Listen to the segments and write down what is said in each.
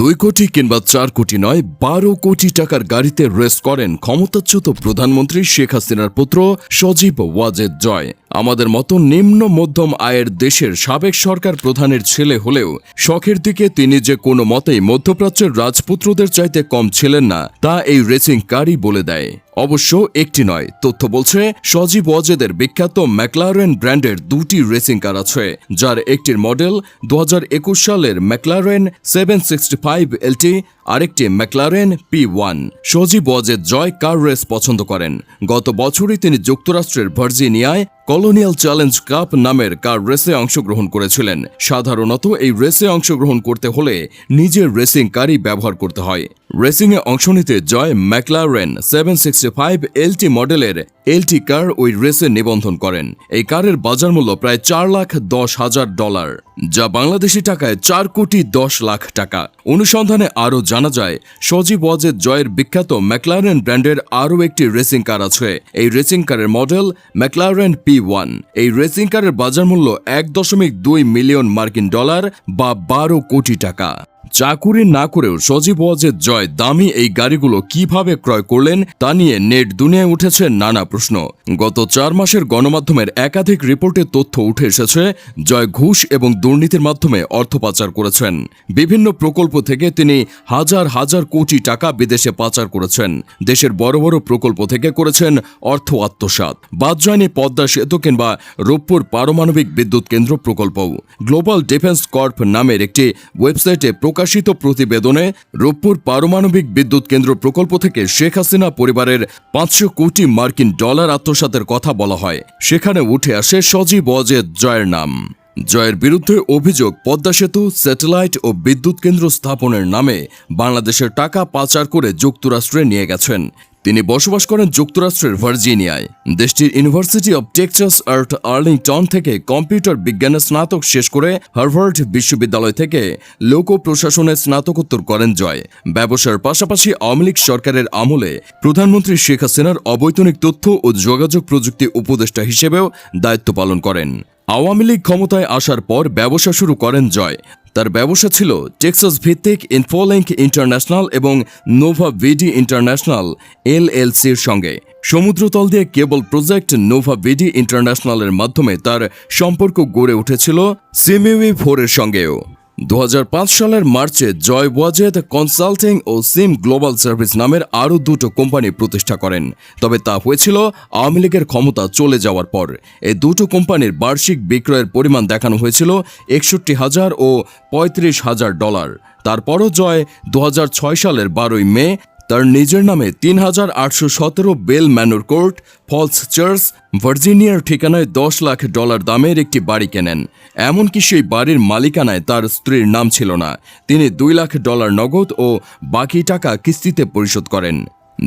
দুই কোটি কিংবা চার কোটি নয়, বারো কোটি টাকার গাড়িতে রেস করেন ক্ষমতাচ্যুত প্রধানমন্ত্রী শেখ হাসিনার পুত্র সজীব ওয়াজেদ জয়। আমাদের মতো নিম্ন মধ্যম আয়ের দেশের সাবেক সরকার প্রধানের ছেলে হলেও শখের দিকে তিনি যে কোনো মতেই মধ্যপ্রাচ্যের রাজপুত্রদের চাইতে কম ছিলেন না, তা এই রেসিং কারই বলে দেয়। অবশ্য একটি নয়, তথ্য বলছে সজীব ওয়াজেদের বিখ্যাত ম্যাকলারেন ব্র্যান্ডের দুটি রেসিং কার আছে, যার একটির মডেল দু হাজার একুশ সালের McLaren seven sixty five LT, আরেকটি McLaren P one. Sajeeb Wazed Joy car race পছন্দ করেন? গত বছরই তিনি যুক্তরাষ্ট্রের ভার্জিনিয়ায় কলোনিয়াল চ্যালেঞ্জ কাপ নামের কার রেসে অংশগ্রহণ করেছিলেন। সাধারণত এই রেসে অংশগ্রহণ করতে হলে নিজের রেসিং কারই ব্যবহার করতে হয়। রেসিংয়ে অংশ নিতে Joy McLaren seven sixty five LT মডেলের এলটি কার ওই রেসে নিবন্ধন করেন। এই কারের বাজার মূল্য প্রায় চার লাখ দশ হাজার ডলার। যা বাংলাদেশি টাকায় চার কোটি দশ লাখ টাকা। অনুসন্ধানে আরও জানা যায়, সজীব ওয়াজেদ জয়ের বিখ্যাত ম্যাকলারেন ব্র্যান্ডের আরও একটি রেসিং কার আছে। এই রেসিং কারের মডেল ম্যাকলারেন পি ওয়ান। এই রেসিং কারের বাজার মূল্য এক দশমিক দুই মিলিয়ন মার্কিন ডলার বা বারো কোটি টাকা। চাকুরি না করেও সজীব ওয়াজেদ জয় দামি এই গাড়িগুলো কীভাবে ক্রয় করলেন তা নিয়ে নেট দুনিয়ায় উঠেছে নানা প্রশ্ন। গত চার মাসের গণমাধ্যমের একাধিক রিপোর্টে তথ্য উঠে এসেছে, জয় ঘুষ এবং দুর্নীতির মাধ্যমে অর্থ পাচার করেছেন। বিভিন্ন প্রকল্প থেকে তিনি হাজার হাজার কোটি টাকা বিদেশে পাচার করেছেন। দেশের বড় বড় প্রকল্প থেকে করেছেন অর্থ আত্মসাত বাদ যায়নি পদ্মা সেতু কিংবা রূপপুর পারমাণবিক বিদ্যুৎ কেন্দ্র প্রকল্প গ্লোবাল ডিফেন্স কর্প নামের একটি ওয়েবসাইটে প্রকাশিত প্রতিবেদনে রূপপুর পারমাণবিক বিদ্যুৎ কেন্দ্র প্রকল্প থেকে শেখ হাসিনা পরিবারের পাঁচশো কোটি মার্কিন ডলার আত্মসাতের কথা বলা হয়। সেখানে উঠে আসে সজীব অজেদ জয়ের নাম। জয়ের বিরুদ্ধে অভিযোগ, পদ্মা সেতু, স্যাটেলাইট ও বিদ্যুৎ কেন্দ্র স্থাপনের নামে বাংলাদেশের টাকা পাচার করে যুক্তরাষ্ট্রে নিয়ে গেছেন। তিনি বসবাস করেন যুক্তরাষ্ট্রের ভার্জিনিয়ায়। দেশটির University of Texas at Arlington থেকে কম্পিউটার বিজ্ঞানে স্নাতক শেষ করে হার্ভার্ড বিশ্ববিদ্যালয় থেকে লোক প্রশাসনে স্নাতকোত্তর করেন জয়। ব্যবসার পাশাপাশি আওয়ামী লীগ সরকারের আমলে প্রধানমন্ত্রী শেখ হাসিনার অবৈতনিক তথ্য ও যোগাযোগ প্রযুক্তি উপদেষ্টা হিসেবেও দায়িত্ব পালন করেন। আওয়ামী লীগ ক্ষমতায় আসার পর ব্যবসা শুরু করেন জয়। তার ব্যবসা ছিল টেক্সাস ভিত্তিক ইনফোলিঙ্ক ইন্টারন্যাশনাল এবং নোভা ভিডি ইন্টারন্যাশনাল এলএলসির সঙ্গে। সমুদ্রতল দিয়ে কেবল প্রজেক্ট নোভা ভিডি ইন্টারন্যাশনালের মাধ্যমে তার সম্পর্ক গড়ে উঠেছিল সিমিউই ফোরের সঙ্গেও। দু হাজার পাঁচ সালের মার্চে জয় ওয়াজেদ কনসাল্টিং ও সিম গ্লোবাল সার্ভিস নামের আরও দুটো কোম্পানি প্রতিষ্ঠা করেন। তবে তা হয়েছিল আওয়ামী লীগের ক্ষমতা চলে যাওয়ার পর। এই দুটো কোম্পানির বার্ষিক বিক্রয়ের পরিমাণ দেখানো হয়েছিল একষট্টি হাজার ও পঁয়ত্রিশ হাজার ডলার। তারপরও জয় দু হাজার ছয় সালের বারোই মে তার নিজের নামে তিন হাজার আটশো সতেরো Bell Manor Court, Falls Church, ভার্জিনিয়ার ঠিকানায় দশ লাখ ডলার দামের একটি বাড়ি কেনেন। এমনকি সেই বাড়ির মালিকানায় তার স্ত্রীর নাম ছিল না। তিনি দুই লাখ ডলার নগদ ও বাকি টাকা কিস্তিতে পরিশোধ করেন।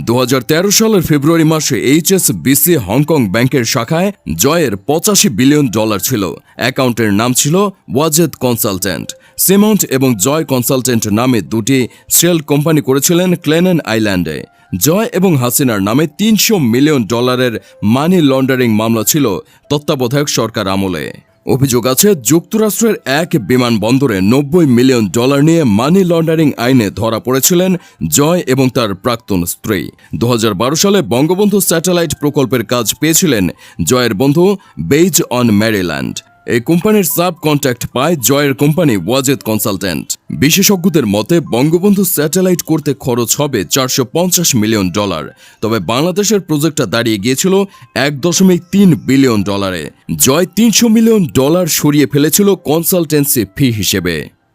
দু হাজার তেরো সালের ফেব্রুয়ারি মাসে এইচএসবিসি হংকং ব্যাংকের শাখায় জয়ের পঁচাশি বিলিয়ন ডলার ছিল। অ্যাকাউন্টের নাম ছিল ওয়াজেদ কনসালটেন্ট। সিমাউন্ট এবং জয় কনসালটেন্ট নামে দুটি সেল কোম্পানি করেছিলেন ক্লেনেন আইল্যান্ডে জয় এবং হাসিনার নামে তিনশো মিলিয়ন ডলারের মানি লন্ডারিং মামলা ছিল তত্ত্বাবধায়ক সরকার আমলে। অভিযোগ আছে, যুক্তরাষ্ট্রের এক বিমানবন্দরে নব্বই মিলিয়ন ডলার নিয়ে মানি লন্ডারিং আইনে ধরা পড়েছিলেন জয় এবং তার প্রাক্তন স্ত্রী। দু হাজার বারো সালে বঙ্গবন্ধু স্যাটেলাইট প্রকল্পের কাজ পেয়েছিলেন জয়ের বন্ধু বেইজ অন ম্যারিল্যান্ড এই কোম্পানির সাব কন্ট্যাক্ট পায় জয়ের কোম্পানি ওয়াজেদ কনসালটেন্ট। বিশেষজ্ঞদের মতে, বঙ্গবন্ধু স্যাটেলাইট করতে খরচ হবে চারশো পঞ্চাশ মিলিয়ন ডলার। তবে বাংলাদেশের প্রজেক্টটা দাঁড়িয়ে গিয়েছিল এক দশমিক তিন বিলিয়ন ডলারে। জয় তিনশো মিলিয়ন ডলার সরিয়ে ফেলেছিল কনসালটেন্সি ফি হিসেবে।